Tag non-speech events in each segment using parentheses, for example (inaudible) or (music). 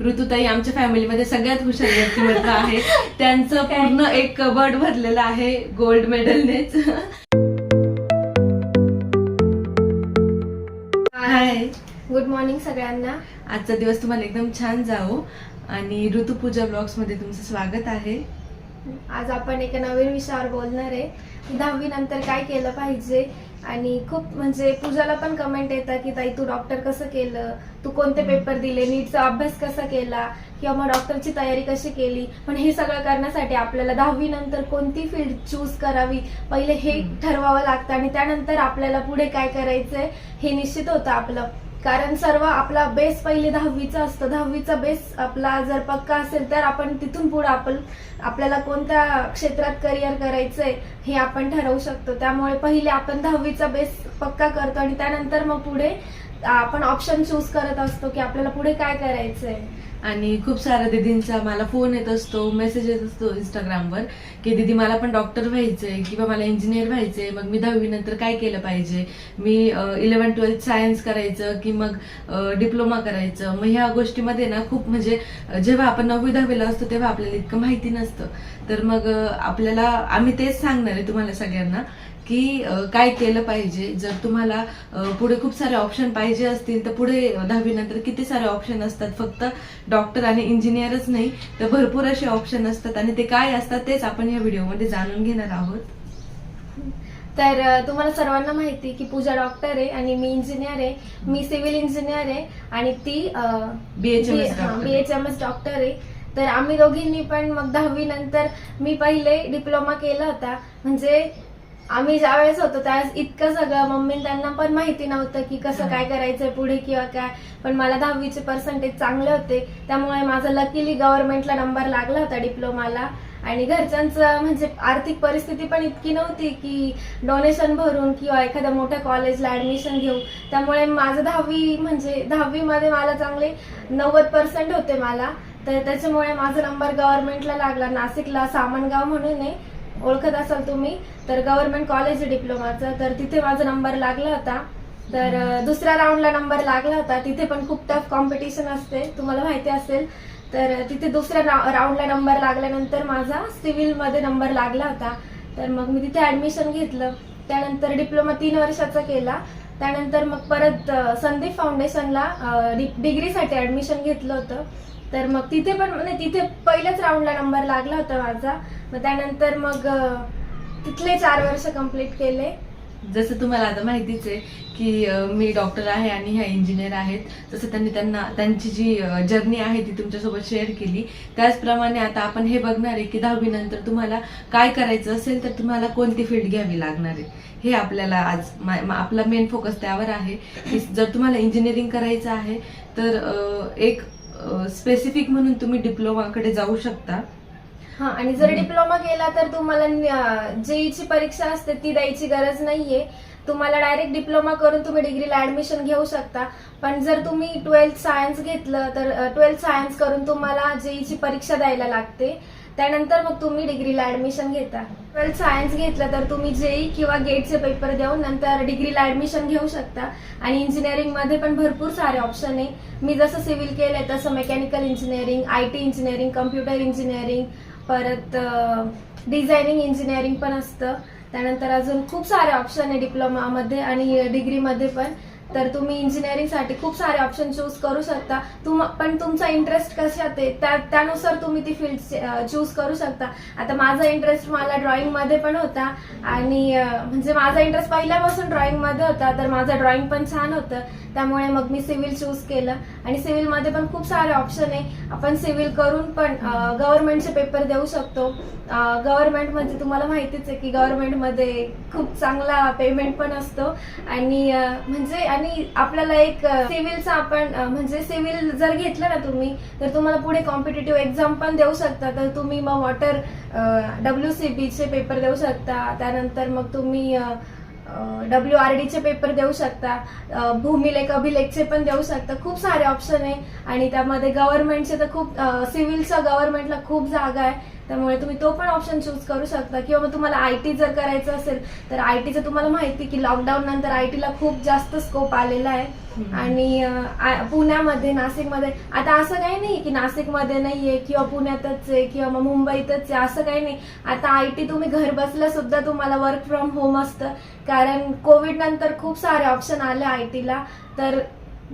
ऋतुताई आमच्या फॅमिलीमध्ये सगळ्यात हुशार व्यक्तिमत्व आहे. त्यांचं पूर्ण एक कबर्ड भरलेलं आहे गोल्ड मेडलनेच. हाय गुड मॉर्निंग सगळ्यांना. आजचा दिवस तुम्हाला एकदम छान जावो आणि ऋतुपूजा ब्लॉग्समध्ये तुमचं स्वागत आहे. आज आपण एका नवीन विषयावर बोलणार आहे. दहावी नंतर काय केलं पाहिजे? आणि खूप म्हणजे पूजाला पण कमेंट येतात की ताई तू डॉक्टर कसं केलं? तू कोणते पेपर दिले? नीटचा अभ्यास कसा केला? किंवा मग डॉक्टरची तयारी कशी केली? पण हे सगळं करण्यासाठी आपल्याला दहावी नंतर कोणती फील्ड चूज करावी? पहिले हे. ठरवावं लागतं आणि त्यानंतर आपल्याला पुढे काय करायचंय हे निश्चित होतं आपलं. कारण सर्व आपला बेस पहिले दहावीचा असतो. दहावीचा बेस आपला जर पक्का असेल तर आपण तिथून पुढे आपण आपल्याला कोणत्या क्षेत्रात करिअर करायचंय हे आपण ठरवू शकतो. त्यामुळे पहिले आपण दहावीचा बेस पक्का करतो आणि त्यानंतर मग पुढे आपण ऑप्शन चूज करत असतो की आपल्याला पुढे काय करायचंय. आणि खूप साऱ्या दिदींचा मला फोन येत असतो मेसेज येत असतो इंस्टाग्रामवर की दीदी मला पण डॉक्टर व्हायचंय किंवा मला इंजिनियर व्हायचंय मग मी दहावी नंतर काय केलं पाहिजे? मी इलेव्हन ट्वेल्थ सायन्स करायचं की मग डिप्लोमा करायचं? मग ह्या गोष्टीमध्ये ना खूप म्हणजे जेव्हा आपण नववी दहावीला असतो तेव्हा आपल्याला इतकं माहिती नसतं. तर मग आपल्याला आम्ही तेच सांगणार आहे तुम्हाला सगळ्यांना की काय केलं पाहिजे? जर तुम्हाला पुढे खूप सारे ऑप्शन पाहिजे असतील तर पुढे दहावी नंतर किती सारे ऑप्शन असतात? फक्त डॉक्टर आणि इंजिनियरच नाही तर भरपूर असे ऑप्शन असतात. आणि ते काय असतात तेच आपण या व्हिडिओमध्ये जाणून घेणार आहोत. तर तुम्हाला सर्वांना माहिती की पूजा डॉक्टर आहे आणि मी इंजिनियर आहे. मी सिव्हिल इंजिनियर आहे आणि ती BHMS doctor. बीएचएमएस डॉक्टर आहे. तर आम्ही दोघींनी पण मग दहावी नंतर मी पहिले डिप्लोमा केला होता. म्हणजे आम्ही ज्यावेळेस होतो त्यावेळेस इतकं सगळं मम्मी त्यांना पण माहिती नव्हतं की कसं काय करायचंय पुढे किंवा काय. पण मला दहावीचे पर्सेंटेज चांगले होते. त्यामुळे माझा लकीली गव्हर्नमेंटला नंबर लागला होता डिप्लोमाला आणि घरच्यांचं म्हणजे आर्थिक परिस्थिती पण इतकी नव्हती की डोनेशन भरून किंवा एखाद्या मोठ्या कॉलेजला ऍडमिशन घेऊ त्यामुळे माझं दहावी म्हणजे दहावीमध्ये मला चांगले नव्वद पर्सेंट होते मला. तर त्याच्यामुळे माझा नंबर गव्हर्नमेंटला लागला. नाशिकला सामनगाव म्हणून आहे. ओळखत असाल तुम्ही तर गव्हर्नमेंट कॉलेज डिप्लोमाचं तर तिथे माझा नंबर लागला होता. तर दुसऱ्या राऊंडला नंबर लागला होता. तिथे पण खूप टफ कॉम्पिटिशन असते तुम्हाला माहिती असेल. तर तिथे दुसऱ्या राऊंडला नंबर लागल्यानंतर माझा सिव्हिलमध्ये नंबर लागला होता. तर मग मी तिथे ॲडमिशन घेतलं. त्यानंतर डिप्लोमा तीन वर्षाचा केला. त्यानंतर मग परत संदीप फाउंडेशनला डिग्रीसाठी ऍडमिशन घेतलं होतं. तर मग तिथे पण म्हणजे तिथे पहिल्याच राऊंडला नंबर लागला होता माझा. मग त्यानंतर मग तिथले चार वर्ष कंप्लीट केले. जसं तुम्हाला आता माहितीच आहे की मी डॉक्टर आहे आणि ह्या इंजिनियर आहेत. तसं त्यांनी त्यांना त्यांची जी जर्नी आहे ती तुमच्यासोबत शेअर केली. त्याचप्रमाणे आता आपण हे बघणार आहे की दहावीनंतर तुम्हाला काय करायचं असेल तर तुम्हाला कोणती फील्ड घ्यावी लागणार आहे? हे आपल्याला आज आपला मेन फोकस त्यावर आहे. की जर तुम्हाला इंजिनिअरिंग करायचं आहे तर एक स्पेसिफिक म्हणून तुम्ही डिप्लोमाकडे जाऊ शकता. हा आणि जर. डिप्लोमा केला तर तुम्हाला जेईची परीक्षा असते ती द्यायची गरज नाहीये. तुम्हाला डायरेक्ट डिप्लोमा करून तुम्ही डिग्रीला ऍडमिशन घेऊ शकता. पण जर तुम्ही ट्वेल्थ सायन्स घेतलं तर ट्वेल्थ सायन्स करून तुम्हाला जेईची परीक्षा द्यायला लागते त्यानंतर मग तुम्ही डिग्रीला ऍडमिशन घेता. ट्वेल्थ सायन्स घेतलं तर तुम्ही जेई किंवा गेटचे पेपर देऊन नंतर डिग्रीला ऍडमिशन घेऊ शकता. आणि इंजिनिअरिंगमध्ये पण भरपूर सारे ऑप्शन आहे. मी जसं सिव्हिल केलंय तसं mechanical engineering I T engineering computer engineering परत डिझायनिंग इंजिनिअरिंग पण असतं. त्यानंतर अजून खूप सारे ऑप्शन आहे डिप्लोमामध्ये आणि डिग्रीमध्ये पण. तर तुम्ही इंजिनिअरिंगसाठी खूप सारे ऑप्शन चूज करू शकता. तुम पण तुमचा इंटरेस्ट कशात आहे त्या त्यानुसार तुम्ही ती फील्ड चूज करू शकता. आता माझा इंटरेस्ट मला ड्रॉइंगमध्ये पण होता आणि म्हणजे माझा इंटरेस्ट पहिल्यापासून ड्रॉइंगमध्ये होता तर माझं ड्रॉइंग पण छान होतं. त्यामुळे मग मी सिव्हिल चूज केलं. आणि सिव्हिलमध्ये पण खूप सारे ऑप्शन आहे. आपण सिव्हिल करून पण गव्हर्नमेंटचे पेपर देऊ शकतो. गव्हर्नमेंट म्हणजे तुम्हाला माहितीच आहे की गव्हर्नमेंटमध्ये खूप चांगला पेमेंट पण असतो. आणि म्हणजे आणि आपल्याला एक सिव्हिलचा आपण म्हणजे सिव्हिल जर घेतलं ना तुम्ही तर तुम्हाला पुढे कॉम्पिटेटिव्ह एक्झाम पण देऊ शकता. तर तुम्ही मग वॉटर डब्ल्यू सी बीचे पेपर देऊ शकता. त्यानंतर मग तुम्ही डब्ल्यू आर डीचे पेपर देऊ शकता भूमिलेख अभिलेखचे पण देऊ शकता. खूप सारे ऑप्शन आहे. आणि त्यामध्ये गव्हर्नमेंटचे तर खूप सिव्हिलचं गव्हर्नमेंटला खूप जागा आहे. त्यामुळे तुम्ही तो पण ऑप्शन चूज करू शकता. किंवा मग तुम्हाला आय टी जर करायचं असेल तर आय टीचं तुम्हाला माहिती की लॉकडाऊन नंतर आय टीला खूप जास्त स्कोप आलेला आहे. आणि पुण्यामध्ये नाशिकमध्ये आता असं काही नाही की नाशिकमध्ये नाहीये किंवा पुण्यातच आहे किंवा मग मुंबईतच आहे असं काही नाही. आता आय टी तुम्ही घर बसल्या सुद्धा तुम्हाला वर्क फ्रॉम होम असतं. कारण कोविड नंतर खूप सारे ऑप्शन आले आय टीला तर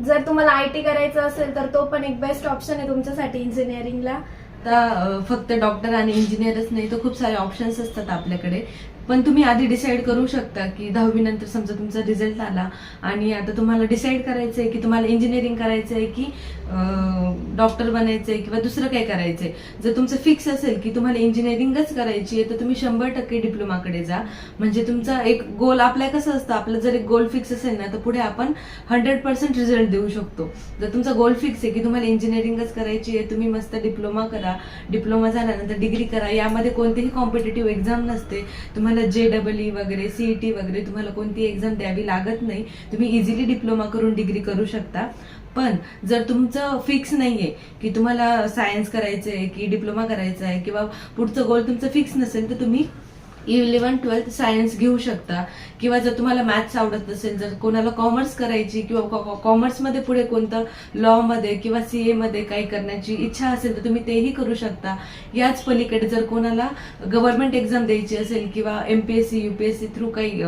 जर तुम्हाला आय टी करायचं असेल तर तो पण एक बेस्ट ऑप्शन आहे तुमच्यासाठी इंजिनिअरिंगला आता फक्त डॉक्टर आणि इंजिनियरच नाही तर खूप सारे ऑप्शन्स असतात आपल्याकडे. पण तुम्ही आधी डिसाईड करू शकता की दहावी नंतर समजा तुमचा रिझल्ट आला आणि आता तुम्हाला डिसाईड करायचं आहे की तुम्हाला इंजिनिअरिंग करायचं आहे की डॉक्टर बनायचं आहे किंवा दुसरं काय करायचंय. जर तुमचं फिक्स असेल की तुम्हाला इंजिनिअरिंगच करायची आहे तर तुम्ही शंभर टक्के डिप्लोमाकडे जा. म्हणजे तुमचा एक गोल आपल्या कसं असतं आपलं जर एक गोल फिक्स असेल ना तर पुढे आपण हंड्रेड पर्सेंट रिझल्ट देऊ शकतो. जर तुमचा गोल फिक्स आहे की तुम्हाला इंजिनिअरिंगच करायची आहे तुम्ही मस्त डिप्लोमा करा. डिप्लोमा झाल्यानंतर डिग्री करा. यामध्ये कोणतीही कॉम्पिटेटिव्ह एक्झाम नसते. तुम्हाला जे डबल ई वगैरे सीईटी वगैरे तुम्हाला कोणती एक्झाम द्यावी लागत नाही तुम्ही इझिली डिप्लोमा करून डिग्री करू शकता. पण जर तुमचं फिक्स नाहीये की तुम्हाला सायन्स करायचं आहे की डिप्लोमा करायचा आहे किंवा पुढचं गोल तुमचं फिक्स नसेल तर तुम्ही इलेव्हन ट्वेल्थ सायन्स घेऊ शकता. किंवा जर तुम्हाला मॅथ्स आवडत नसेल जर कोणाला कॉमर्स करायची किंवा कॉमर्समध्ये पुढे कोणतं लॉ मध्ये किंवा सीए मध्ये काही करण्याची इच्छा असेल तर तुम्ही तेही करू शकता. याच पलीकडे जर कोणाला गव्हर्नमेंट एक्झाम द्यायची असेल किंवा एमपीएससी सी थ्रू काही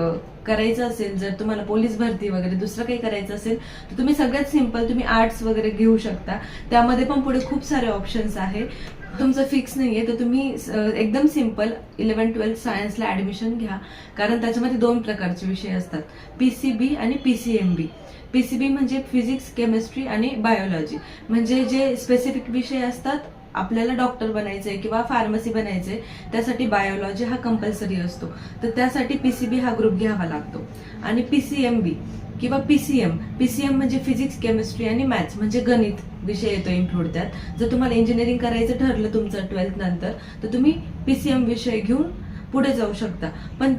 करायचं असेल जर तुम्हाला पोलीस भरती वगैरे दुसरं काही करायचं असेल तर तुम्ही सगळ्यात सिंपल तुम्ही आर्ट्स वगैरे घेऊ शकता. त्यामध्ये पण पुढे खूप सारे ऑप्शन्स आहे. तुमचं फिक्स नाहीये. तर तुम्ही एकदम सिंपल इलेव्हन ट्वेल्थ सायन्सला ऍडमिशन घ्या. कारण त्याच्यामध्ये दोन प्रकारचे विषय असतात. पीसीबी आणि पीसीएमबी पीसीबी म्हणजे फिजिक्स केमिस्ट्री आणि बायोलॉजी म्हणजे जे स्पेसिफिक विषय असतात आपल्याला डॉक्टर बनायचंय किंवा फार्मसी बनायचंय त्यासाठी बायोलॉजी हा कंपल्सरी असतो. तर त्यासाठी पीसीबी हा ग्रुप घ्यावा लागतो. आणि पीसीएमबी किंवा पीसीएम पीसीएम म्हणजे फिजिक्स केमिस्ट्री आणि मॅथ्स म्हणजे गणित विषय येतो इन्क्लूड त्यात. जर तुम्हाला इंजिनिअरिंग करायचं ठरलं तुमचं ट्वेल्थ नंतर तर तुम्ही पीसीएम विषय घेऊन पुढे जाऊ शकता. पण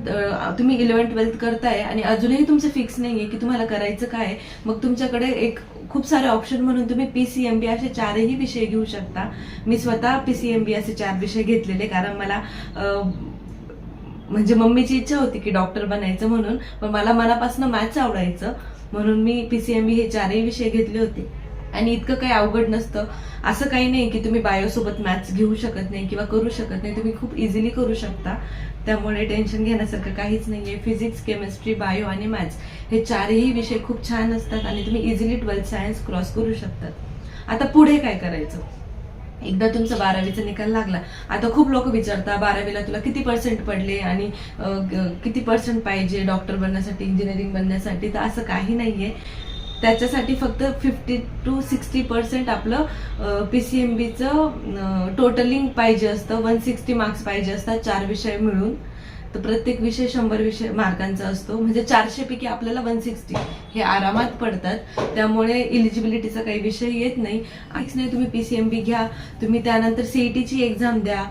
तुम्ही इलेवन ट्वेल्थ करताय आणि अजूनही तुमचं फिक्स नाहीये की तुम्हाला करायचं काय आहे. मग तुमच्याकडे एक खूप सारे ऑप्शन म्हणून तुम्ही पी सी एम बी असे चारही विषय घेऊ शकता. मी स्वतः पी सी एम बी असे चार विषय घेतलेले कारण मला म्हणजे मम्मीची इच्छा होती की डॉक्टर बनायचं म्हणून पण मला मनापासून मॅथ्स आवडायचं. म्हणून मी पीसीएमबी हे चारही विषय घेतले होते. आणि इतकं काही अवघड नसतं. असं काही नाही की तुम्ही बायोसोबत मॅथ्स घेऊ शकत नाही किंवा करू शकत नाही. तुम्ही खूप इझिली करू शकता. त्यामुळे टेन्शन घेण्यासारखं काहीच नाही आहे फिजिक्स केमिस्ट्री बायो आणि मॅथ्स हे चारही विषय खूप छान असतात आणि तुम्ही इझिली ट्वेल्थ सायन्स क्रॉस करू शकतात. आता पुढे काय करायचं? एकदा तुमचा बारावीचा निकाल लागला. आता खूप लोक विचारतात बारावीला तुला किती पर्सेंट पडले आणि किती पर्सेंट पाहिजे डॉक्टर बनण्यासाठी इंजिनिअरिंग बनण्यासाठी? तर असं काही नाहीये. त्याच्यासाठी फक्त फिफ्टी टू सिक्स्टी पर्सेंट आपलं पीसीएमबीचं टोटलिंग पाहिजे असतं. वन सिक्स्टी मार्क्स पाहिजे असतात चार विषय मिळून. तर प्रत्येक विषय शंभर विषय मार्कांचा असतो. म्हणजे चारशे पैकी आपल्याला वन सिक्स्टी हे आरामात पडतात. त्यामुळे इलिजिबिलिटीचा काही विषय येत नाही. आईच नाही तुम्ही पीसीएमबी घ्या. तुम्ही त्यानंतर सीईटीची एक्झाम द्या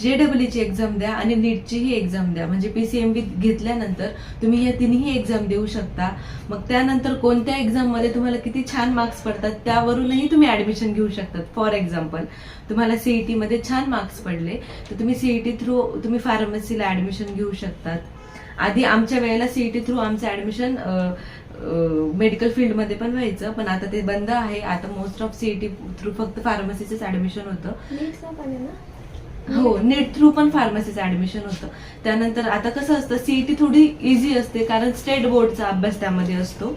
जे डब्ल्यूची एक्झाम द्या आणि नीटचीही एक्झाम द्या. म्हणजे पीसीएमबी घेतल्यानंतर तुम्ही या तिन्ही एक्झाम देऊ शकता. मग त्यानंतर कोणत्या एक्झाममध्ये तुम्हाला किती छान मार्क्स पडतात त्यावरूनही तुम्ही ऍडमिशन घेऊ शकतात. फॉर एक्झाम्पल तुम्हाला सीईटीमध्ये छान मार्क्स पडले तर तुम्ही सीईटी थ्रू तुम्ही फार्मसीला ऍडमिशन घेऊ शकतात. आधी आमच्या वेळेला सीईटी थ्रू आमचं ऍडमिशन मेडिकल फील्डमध्ये पण व्हायचं पण आता ते बंद आहे. आता मोस्ट ऑफ सीईटी थ्रू फक्त फार्मसीचंच ऍडमिशन होतं. हो नेट थ्रू पण फार्मसीचं ऍडमिशन होतं. त्यानंतर आता कसं असतं सीईटी थोडी इझी असते कारण स्टेट बोर्डचा अभ्यास त्यामध्ये असतो.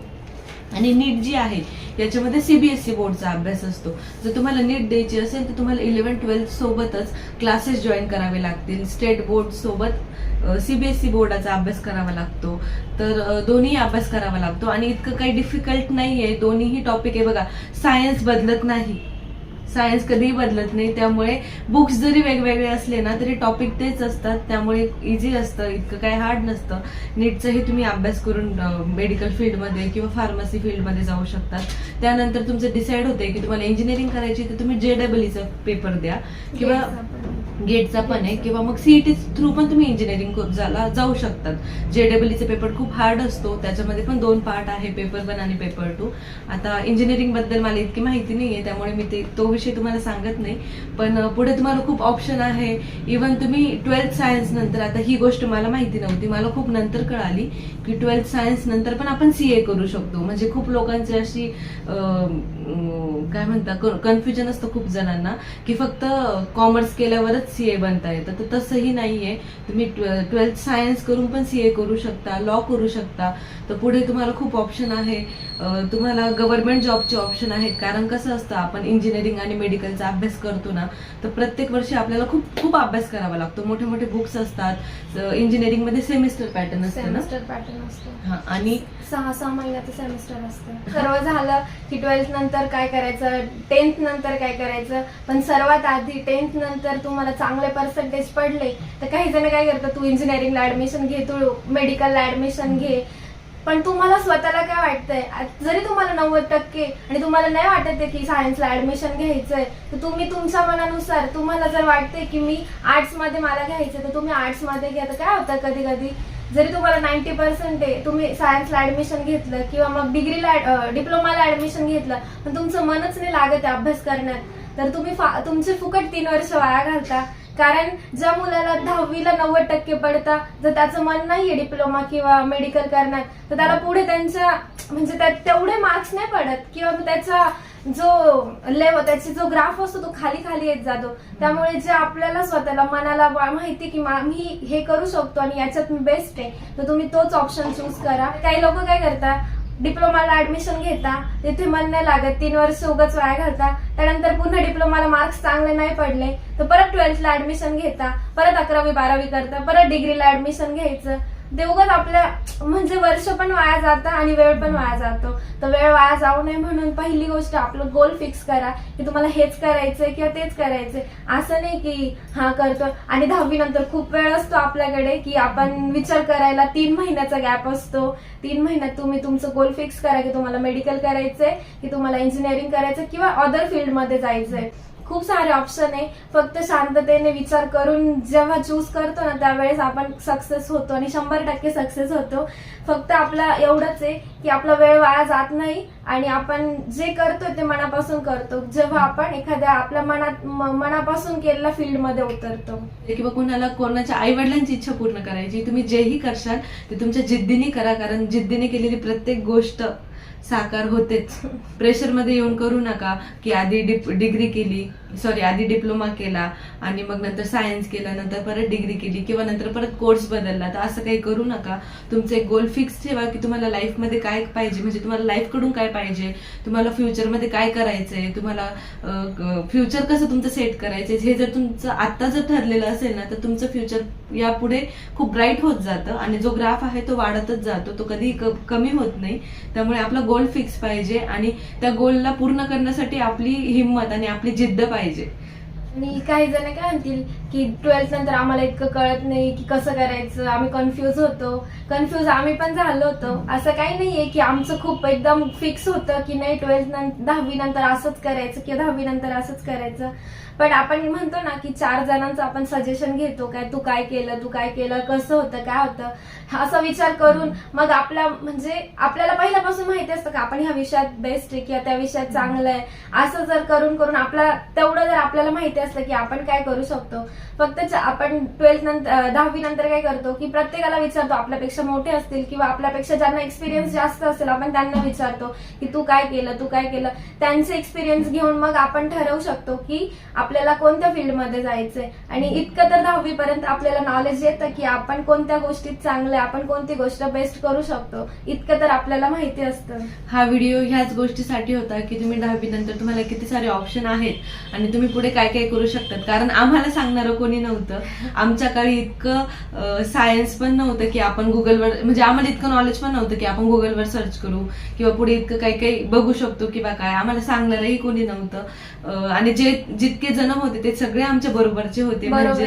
आणि नीट जी आहे याच्यामध्ये सीबीएसई बोर्डचा अभ्यास असतो. जर तुम्हाला नीट द्यायची असेल तर तुम्हाला इलेव्हन ट्वेल्थ सोबतच क्लासेस जॉईन करावे लागतील. स्टेट बोर्ड सोबत सीबीएसई बोर्डाचा अभ्यास करावा लागतो. तर दोन्ही अभ्यास करावा लागतो. आणि इतकं काही डिफिकल्ट नाहीये. दोन्हीही टॉपिक आहे बघा. सायन्स बदलत नाही. सायन्स कधीही बदलत नाही. त्यामुळे बुक्स जरी वेगवेगळे असले ना तरी टॉपिक तेच असतात. त्यामुळे इझी असतं. इतकं काही हार्ड नसतं. नीटचाही तुम्ही अभ्यास करून मेडिकल फील्डमध्ये किंवा फार्मसी फील्डमध्ये जाऊ शकतात. त्यानंतर तुमचं डिसाईड होते की तुम्हाला इंजिनिअरिंग करायची तर तुम्ही जे डबल पेपर द्या. किंवा. गेटचा पण आहे किंवा मग सीईटी थ्रू पण तुम्ही इंजिनिअरिंग झाला जाऊ शकतात. जेडब्ल्यूचा पेपर खूप हार्ड असतो त्याच्यामध्ये पण दोन पार्ट आहे पेपर वन आणि पेपर टू आता इंजिनिअरिंगबद्दल मला इतकी माहिती नाही आहे त्यामुळे मी ते तो विषय तुम्हाला सांगत नाही. पण पुढे तुम्हाला खूप ऑप्शन आहे. इवन तुम्ही ट्वेल्थ सायन्स नंतर आता ही गोष्ट मला माहिती नव्हती मला खूप नंतर कळाली की ट्वेल्थ सायन्स नंतर पण आपण सीए करू शकतो. म्हणजे खूप लोकांची अशी काय म्हणता कन्फ्युजन असतं खूप जणांना की फक्त कॉमर्स केल्यावरच सीए बनता येतं. तर तसंही नाहीये. तुम्ही ट्वेल्थ सायन्स करून पण सीए करू शकता लॉ करू शकता. तर पुढे तुम्हाला खूप ऑप्शन आहे. तुम्हाला गव्हर्नमेंट जॉबचे ऑप्शन आहेत. कारण कसं असतं आपण इंजिनिअरिंग आणि मेडिकलचा अभ्यास करतो ना तर प्रत्येक वर्षी आपल्याला खूप खूप अभ्यास करावा लागतो. मोठे मोठे बुक्स असतात. इंजिनिअरिंगमध्ये सेमिस्टर पॅटर्न असतं ना? सेमिस्टर पॅटर्न असतो. हा आणि सहा सहा महिन्याचं सेमिस्टर असतं. सर्व झालं की ट्वेल्थ नंतर काय करायचं टेन्थ नंतर काय करायचं पण सर्वात आधी टेन्थ नंतर तुम्हाला चांगले पर्सेंटेज पडले तर काही जण काय करतात तू इंजिनिअरिंगला ऍडमिशन घे तू मेडिकलला ऍडमिशन घे. पण तुम्हाला स्वतःला काय वाटतंय? जरी तुम्हाला नव्वद टक्के आणि तुम्हाला नाही वाटत आहे की सायन्सला ऍडमिशन घ्यायचंय तर तुम्ही तुमच्या मनानुसार तुम्हाला जर वाटते की मी आर्ट्समध्ये मला घ्यायचं तर तुम्ही आर्ट्समध्ये घ्या. तर काय होतं कधी कधी जरी तुम्हाला नाईन्टी पर्सेंट आहे तुम्ही सायन्सला ऍडमिशन घेतलं किंवा मग डिग्रीला डिप्लोमाला ऍडमिशन घेतलं पण तुमचं मनच नाही लागत आहे अभ्यास करण्यात. तर तुम्ही फा- तुमचे फुकट तीन वर्ष वाया घालता. कारण ज्या मुलाला दहावीला नव्वद टक्के पडता जर त्याचं मन नाहीये डिप्लोमा किंवा मेडिकल करण्यात तर त्याला पुढे त्यांच्या म्हणजे तेवढे मार्क्स नाही पडत. किंवा त्याचा जो लेव त्याचा जो ग्राफ असतो तो खाली खाली येत जातो. त्यामुळे जे आपल्याला स्वतःला मनाला माहिती की मी हे करू शकतो आणि याच्यात मी बेस्ट आहे तर तुम्ही तोच ऑप्शन चूज करा. काही लोक काय करतात डिप्लोमाला ऍडमिशन घेता तिथे मन नाही लागत तीन वर्ष उगाच वाया घालता. त्यानंतर पुन्हा डिप्लोमाला मार्क्स चांगले नाही पडले तर परत ट्वेल्थला ऍडमिशन घेता परत अकरावी बारावी करता परत डिग्रीला ऍडमिशन घ्यायचं. ते आपल्या म्हणजे वर्ष पण वाया जातं आणि वेळ पण वाया जातो. तर वेळ वाया जाऊ नये म्हणून पहिली गोष्ट आपलं गोल फिक्स करा की तुम्हाला हेच करायचंय किंवा तेच करायचंय. असं नाही की हा करतो आणि दहावी नंतर खूप वेळ असतो आपल्याकडे की आपण विचार करायला तीन महिन्याचा गॅप असतो. तीन महिन्यात तुम्ही तुमचं गोल फिक्स करा की तुम्हाला मेडिकल करायचंय की तुम्हाला इंजिनिअरिंग करायचं किंवा अदर फील्डमध्ये जायचंय. खूप सारे ऑप्शन आहे. फक्त शांततेने विचार करून जेव्हा चूज करतो ना त्यावेळेस आपण सक्सेस होतो आणि शंभर टक्के सक्सेस होतो. फक्त आपला एवढंच आहे की आपला वेळ वाया जात नाही आणि आपण जे करतो ते मनापासून करतो. जेव्हा आपण एखाद्या आपल्या मनात मनापासून केलेल्या फील्डमध्ये उतरतो. किंवा कोणाला कोणाच्या आई वडिलांची इच्छा पूर्ण करायची. तुम्ही जेही करशाल ते तुमच्या जिद्दीने करा. कारण जिद्दीने केलेली प्रत्येक गोष्ट साकार होतेच. प्रेशरमध्ये येऊन करू नका की आधी डिग्री केली सॉरी आधी डिप्लोमा केला आणि मग नंतर सायन्स केला नंतर परत डिग्री केली किंवा नंतर परत कोर्स बदलला. तर असं काही करू नका. तुमचं एक गोल फिक्स ठेवा की तुम्हाला लाईफमध्ये काय पाहिजे म्हणजे तुम्हाला लाईफकडून काय पाहिजे तुम्हाला फ्युचरमध्ये काय करायचंय तुम्हाला फ्युचर कसं तुमचं सेट करायचंय हे जर तुमचं आता जर ठरलेलं असेल ना तर तुमचं फ्युचर यापुढे खूप ब्राईट होत जातं आणि जो ग्राफ आहे तो वाढतच जातो. तो कधी कमी होत नाही. त्यामुळे आपला गोल फिक्स पाहिजे आणि त्या गोलला पूर्ण करण्यासाठी आपली हिंमत आणि आपली जिद्द पाहिजे पाहिजे. आणि काही जण काय म्हणतील की ट्वेल्थ नंतर आम्हाला इतकं कळत नाही की कसं करायचं. आम्ही कन्फ्युज होतो. कन्फ्युज आम्ही पण झालो होतो. असं काही नाहीये की आमचं खूप एकदम फिक्स होतं की नाही ट्वेल्थ नंतर दहावी नंतर असंच करायचं किंवा दहावी नंतर असंच करायचं. पण आपण म्हणतो ना की चार जणांचं आपण सजेशन घेतो काय तू काय केलं तू काय केलं कसं होतं काय होतं? असा विचार करून मग आपला म्हणजे आपल्याला पहिल्यापासून माहिती असतं का आपण ह्या विषयात बेस्ट आहे किंवा त्या विषयात चांगलं आहे. असं जर करून करून आपला तेवढं जर आपल्याला माहिती असतं की आपण काय करू शकतो. फक्त आपण ट्वेल्थ नंतर दहावी नंतर काय करतो की प्रत्येकाला विचारतो आपल्यापेक्षा मोठे असतील किंवा आपल्यापेक्षा ज्यांना एक्सपिरियन्स जास्त असेल आपण त्यांना विचारतो की तू काय केलं तू काय केलं? त्यांचे एक्सपिरियन्स घेऊन मग आपण ठरवू शकतो की आपल्याला कोणत्या फील्डमध्ये जायचंय. आणि इतकं तर दहावी पर्यंत आपल्याला नॉलेज येतं की आपण कोणत्या गोष्टीत चांगलं आपण कोणती गोष्ट बेस्ट करू शकतो. इतकं तर आपल्याला माहिती असतं. हा व्हिडिओ ह्याच गोष्टीसाठी होता की तुम्ही दहावी नंतर तुम्हाला किती सारे ऑप्शन आहेत आणि तुम्ही पुढे काय काय करू शकतात. कारण आम्हाला सांगणारं कोणी नव्हतं. आमच्या काळी इतकं सायन्स पण नव्हतं की आपण गुगलवर म्हणजे आम्हाला इतकं नॉलेज पण नव्हतं की आपण गुगलवर सर्च करू किंवा पुढे इतकं काही काही बघू शकतो किंवा काय. आम्हाला सांगणारही कोणी नव्हतं. आणि जे जितके जण होते ते सगळे आमच्या बरोबरचे होते. म्हणजे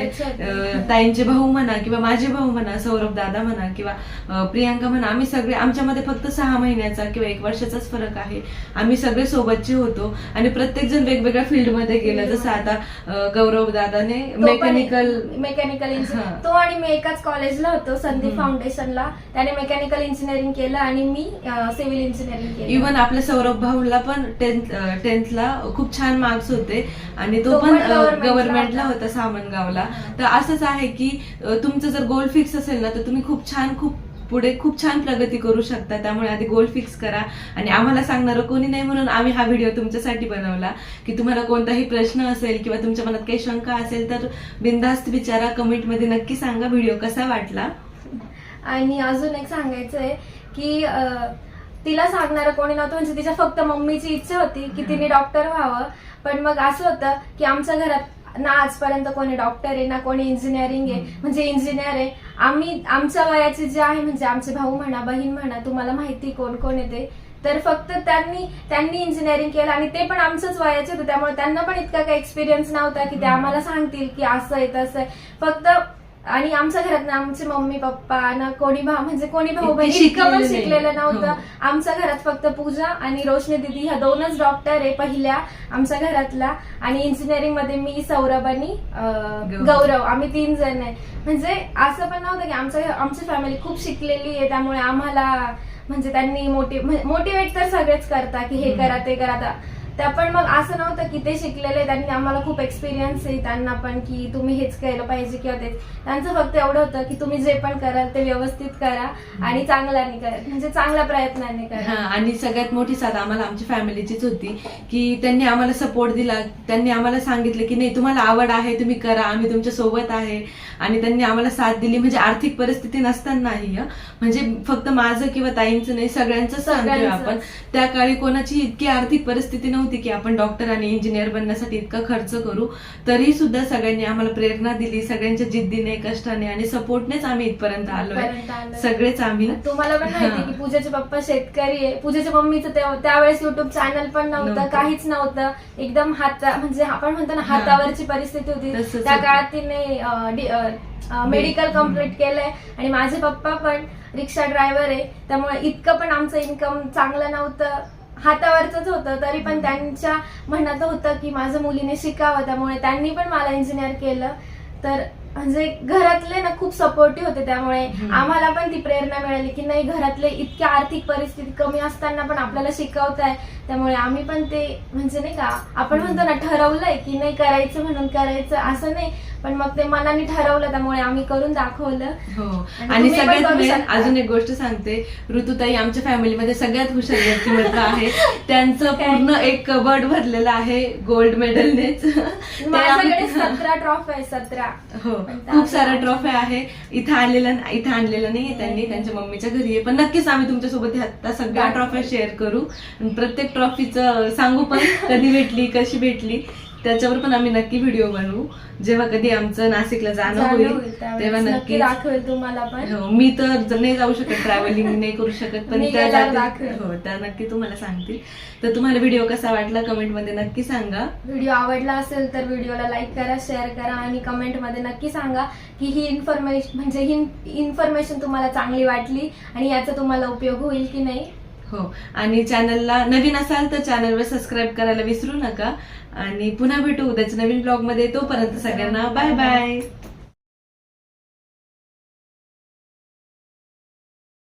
ताईंचे भाऊ म्हणा किंवा माझे भाऊ म्हणा सौरभ दादा म्हणा किंवा प्रियांका म्हणा आम्ही सगळे आमच्यामध्ये फक्त सहा महिन्याचा किंवा एक वर्षाचाच फरक आहे. आम्ही सगळे सोबतचे होतो. आणि प्रत्येक जण वेगवेगळ्या फील्डमध्ये गेलं. जसं आता गौरव दादाने मेकॅनिकल मेकॅनिकल इंजिनियर हा. तो आणि मी एकाच कॉलेजला होतो संदीप. फाउंडेशनला त्याने मेकॅनिकल इंजिनिअरिंग केलं आणि मी सिव्हिल इंजिनिअरिंग केलं इवन आपल्या सौरभ भाऊला पण टेन्थ टेन्थला खूप छान मार्क्स होते आणि तो पण गव्हर्नमेंटला होता. सामनगावला. तर असंच आहे की तुमचं जर गोल फिक्स असेल ना तर तुम्ही खूप छान खूप पुढे खूप छान प्रगती करू शकता. त्यामुळे आधी गोल फिक्स करा. आणि आम्हाला सांगणारं कोणी नाही म्हणून आम्ही हा व्हिडिओ तुमच्यासाठी बनवला. की तुम्हाला कोणताही प्रश्न असेल किंवा तुमच्या मनात काही शंका असेल तर बिनधास्त विचारा कमेंटमध्ये नक्की सांगा. व्हिडिओ कसा वाटला? आणि अजून एक सांगायचं आहे की तिला सांगणारं कोणी नव्हतं. म्हणजे तिच्या फक्त मम्मीची इच्छा होती की तिने डॉक्टर व्हावं. पण मग असं होतं की आमच्या घरात ना आजपर्यंत कोणी डॉक्टर आहे ना कोणी इंजिनिअरिंग आहे. म्हणजे इंजिनियर आहे. आम्ही आमच्या वयाचे जे आहे म्हणजे आमचे भाऊ म्हणा बहीण म्हणा तुम्हाला माहिती कोण कोण येते. तर फक्त त्यांनी त्यांनी इंजिनिअरिंग केलं आणि ते पण आमचंच वयाचे होते. त्यामुळे त्यांना पण इतका काही एक्सपिरियन्स नव्हता की ते आम्हाला सांगतील की असं आहे तसं आहे. फक्त आणि आमच्या घरात ना आमचे मम्मी पप्पा ना कोणी भाऊ म्हणजे कोणी भाऊ बहीण इतकं पण शिकलेले नव्हतं. आमच्या घरात फक्त पूजा आणि रोशनी दिदी ह्या दोनच डॉक्टर आहे पहिल्या आमच्या घरातला आणि इंजिनिअरिंगमध्ये मी सौरभ आणि गौरव. आम्ही तीन जण आहे म्हणजे असं पण नव्हतं की आमच्या आमची फॅमिली खूप शिकलेली आहे त्यामुळे आम्हाला म्हणजे त्यांनी मोटिवेट तर सगळेच करता की हे. करा ते करा. त्या पण मग असं नव्हतं की ते शिकलेले त्यांनी आम्हाला खूप एक्सपिरियन्स आहे त्यांना पण की तुम्ही हेच केलं पाहिजे किंवा तेच. त्यांचं फक्त एवढं होतं की तुम्ही जे पण कराल ते व्यवस्थित करा आणि चांगल्याने करा म्हणजे चांगल्या प्रयत्नाने हा करा आणि सगळ्यात मोठी साथ आम्हाला आमची फॅमिलीचीच होती की त्यांनी आम्हाला सपोर्ट दिला त्यांनी आम्हाला सांगितलं की नाही तुम्हाला आवड आहे तुम्ही करा आम्ही तुमच्यासोबत आहे. आणि त्यांनी आम्हाला साथ दिली म्हणजे आर्थिक परिस्थिती नसतानाही हं. म्हणजे फक्त माझं किंवा ताईंचं नाही सगळ्यांचं सांगतोय. आपण त्या काळी कोणाची इतकी आर्थिक परिस्थिती नव्हती की आपण डॉक्टर आणि इंजिनियर बनण्यासाठी इतका खर्च करू तरी सुद्धा सगळ्यांनी आम्हाला प्रेरणा दिली सगळ्यांच्या जिद्दीने कष्टाने आणि सपोर्टनेच आम्ही इथपर्यंत आलोय. सगळेच आम्ही तुम्हाला पण माहिती. की पूजाचे पप्पा शेतकरी आहे पूजाच्या मम्मीचं त्यावेळेस युट्यूब चॅनल पण नव्हतं. काहीच नव्हतं एकदम हाता म्हणजे आपण म्हणतो ना. हातावरची परिस्थिती होती त्या. काळात तिने मेडिकल. कंप्लीट केलंय. आणि माझे पप्पा पण रिक्षा ड्रायव्हर आहे. त्यामुळे इतकं पण आमचं इन्कम चांगलं नव्हतं. हातावरच होतं. तरी पण त्यांच्या म्हणत होतं की माझ्या मुलीने शिकावं. त्यामुळे त्यांनी पण मला इंजिनियर केलं. तर म्हणजे घरातले ना खूप सपोर्टिव्ह होते त्यामुळे. आम्हाला पण ती प्रेरणा मिळाली की नाही घरातले इतकी आर्थिक परिस्थिती कमी असताना पण आपल्याला शिकवताय. त्यामुळे आम्ही पण ते म्हणजे नाही का आपण म्हणतो ना ठरवलंय की नाही करायचं म्हणून करायचं असं नाही. पण मग ते मनाने ठरवलं त्यामुळे आम्ही करून दाखवलं. हो. आणि सगळ्यात. अजून एक गोष्ट सांगते. ऋतुताई आमच्या फॅमिलीमध्ये सगळ्यात हुशार व्यक्तिमत्व आहे. (laughs) त्यांचं काय? पूर्ण एक कबर्ड भरलेलं आहे गोल्ड मेडलनेच (laughs) माझ्याकडे सतरा ट्रॉफी आहे सतरा. हो. खूप साऱ्या आम्ही- ट्रॉफी आहे. इथं आलेलं इथं आणलेलं नाही त्यांनी त्यांच्या मम्मीच्या घरी आहे. पण नक्कीच आम्ही तुमच्यासोबत ह्या त्या सगळ्या. ट्रॉफ्या शेअर करू. आणि प्रत्येक ट्रॉफीचं सांगू पण कधी भेटली कशी भेटली त्याच्यावर पण आम्ही नक्की व्हिडिओ बनवू. जेव्हा कधी आमचं नाशिकला जाणं होईल तेव्हा नक्की दाखवेल तुम्हाला पण. हो मी तर नाही जाऊ शकत ट्रॅव्हलिंग (laughs) नाही करू शकत पण त्या. हो त्या नक्की तुम्हाला सांगतील. तर तुम्हाला व्हिडिओ कसा वाटला कमेंटमध्ये नक्की सांगा. व्हिडिओ आवडला असेल तर व्हिडिओला लाईक करा शेअर करा आणि कमेंटमध्ये नक्की सांगा की ही इन्फॉर्मेशन म्हणजे ही इन्फॉर्मेशन तुम्हाला चांगली वाटली आणि याचा तुम्हाला उपयोग होईल की नाही. हो. आणि चॅनलला नवीन असाल तर चॅनलवर सबस्क्राईब करायला विसरू नका. आणि पुन्हा भेटू उद्याच्या नवीन ब्लॉगमध्ये. तोपर्यंत सगळ्यांना बाय बाय